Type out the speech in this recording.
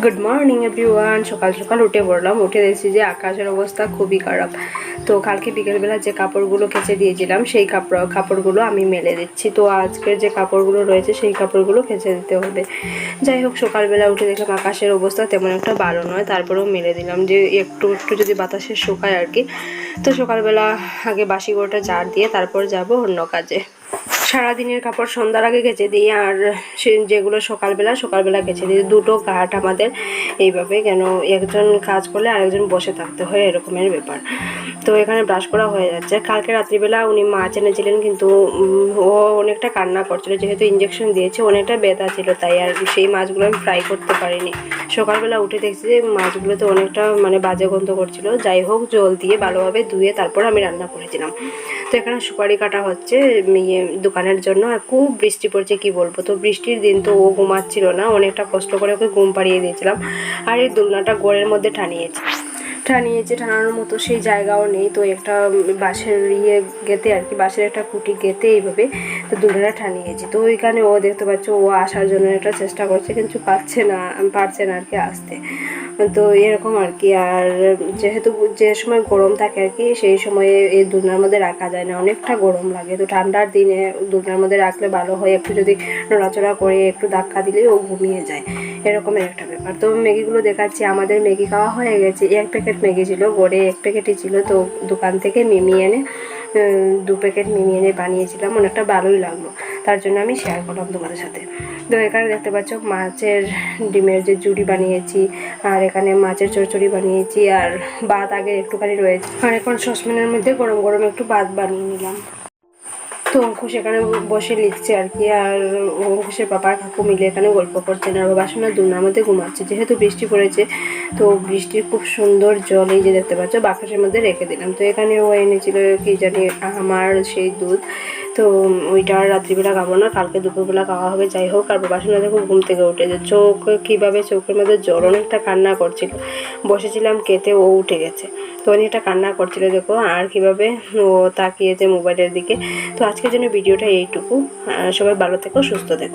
Good morning everyone সকাল সকাল উঠে পড়লাম। উঠে দেখছি যে আকাশের অবস্থা খুবই খারাপ। তো কালকে বিকেলবেলা যে কাপড়গুলো কেচে দিয়েছিলাম, সেই কাপড়, কাপড়গুলো আমি মেলে দিচ্ছি। তো আজকের যে কাপড়গুলো রয়েছে, সেই কাপড়গুলো কেচে দিতে হবে। যাই হোক, সকালবেলা উঠে দেখলাম আকাশের অবস্থা তেমন একটা ভালো নয়। তারপরেও মেলে দিলাম যে একটু একটু যদি বাতাসে শুকায় আর কি। তো সকালবেলা আগে বাসি গোটা ঝাড় দিয়ে তারপর যাব অন্য কাজে। সারাদিনের কাপড় সন্ধ্যার আগে কেচে দিই আর সে যেগুলো সকালবেলা সকালবেলা কেচে দিই। দুটো ঘাট আমাদের এইভাবে কেন একজন কাজ করলে আরেকজন বসে থাকতে হয়, এরকমের ব্যাপার। তো এখানে ব্রাশ করা হয়ে যাচ্ছে। কালকে রাত্রিবেলা উনি মাছ এনেছিলেন কিন্তু ও অনেকটা কান্না করছিল। যেহেতু ইঞ্জেকশন দিয়েছে, অনেকটা ব্যথা ছিল তাই আর সেই মাছগুলো আমি ফ্রাই করতে পারিনি। সকালবেলা উঠে দেখছি যে মাছগুলোতে অনেকটা মানে বাজে গন্ধ করছিল। যাই হোক, জল দিয়ে ভালোভাবে ধুয়ে তারপর আমি রান্না করেছিলাম। তো এখানে সুপারি কাটা হচ্ছে ইয়ে দোকানের জন্য, আর খুব বৃষ্টি পড়ছে, কি বলব? তো বৃষ্টির দিন তো ও ঘুমাচ্ছিল না, অনেকটা কষ্ট করে ওকে ঘুম পাড়িয়ে দিয়েছিলাম, আর এই দোলনাটা গোড়ের মধ্যে টানিয়েছে। টানিয়েছে টানানোর মতো সেই জায়গাও নেই। তো একটা বাঁশের ইয়ে গেতে আর কি, বাঁশের একটা কুটি গেতে এইভাবে তো দোলনাটা টানিয়েছি তো ওইখানে ও দেখতে পাচ্ছ ও আসার জন্য একটা চেষ্টা করছে, কিন্তু পাচ্ছে না, পারছে না আর কি আসতে। তো এরকম আর কি। আর যেহেতু যে সময় গরম থাকে আর কি, সেই সময়ে এই দোলনার মধ্যে রাখা যায় না। অনেকটা গরম লাগে। তো ঠান্ডার দিনে দোলনার মধ্যে রাখলে ভালো হয়। একটু যদি নড়াচড়া করে, একটু ধাক্কা দিলেই ও ঘুমিয়ে যায়। এরকমের একটা ব্যাপার। তো ম্যাগিগুলো দেখাচ্ছি, আমাদের ম্যাগি খাওয়া হয়ে গেছে। এক প্যাকেট ম্যাগি ছিল, গড়ে এক প্যাকেটই ছিল। তো দোকান থেকে মিমি এনে দু প্যাকেট মিমি এনে বানিয়েছিলাম। অনেকটা ভালোই লাগল। তার জন্য আমি শেয়ার করলাম তোমাদের সাথে। তো এখানে দেখতে পাচ্ছ, মাছের ডিমের যে জুড়ি বানিয়েছি, আর এখানে মাছের চচ্চড়ি বানিয়েছি, আর ভাত আগে একটুখানি রয়েছে। আর এখন সসপ্যানের মধ্যে গরম গরম একটু ভাত বানিয়ে নিলাম। তো অঙ্কুশ এখানে বসে লিখছে আর কি, আর অঙ্কুশের পাপার কাকু মিলে এখানে গল্প করছেন, আর বাবা দুনার মধ্যে ঘুমাচ্ছে। যেহেতু বৃষ্টি পড়েছে, তো বৃষ্টির খুব সুন্দর জল এই যে দেখতে পাচ্ছ বাকাশের মধ্যে রেখে দিলাম। তো এখানে ও এনেছিল কি জানি, আমার সেই দুধ। তো ওইটা আর রাত্রিবেলা খাব না, কালকে দুপুরবেলা খাওয়া হবে, যাই হোক, আর বাসনা দেখো ঘুম থেকে উঠেছে চোখ কীভাবে চোখের মধ্যে জল অনেকটা কান্না করছিল। বসেছিলাম কেতে ও উঠে গেছে। তো অনেকটা কান্না করছিল, দেখো, আর কীভাবে ও তাকিয়েছে মোবাইলের দিকে। তো আজকের জন্য ভিডিওটা এইটুকু। সবাই ভালো থেকো, সুস্থ থেকো।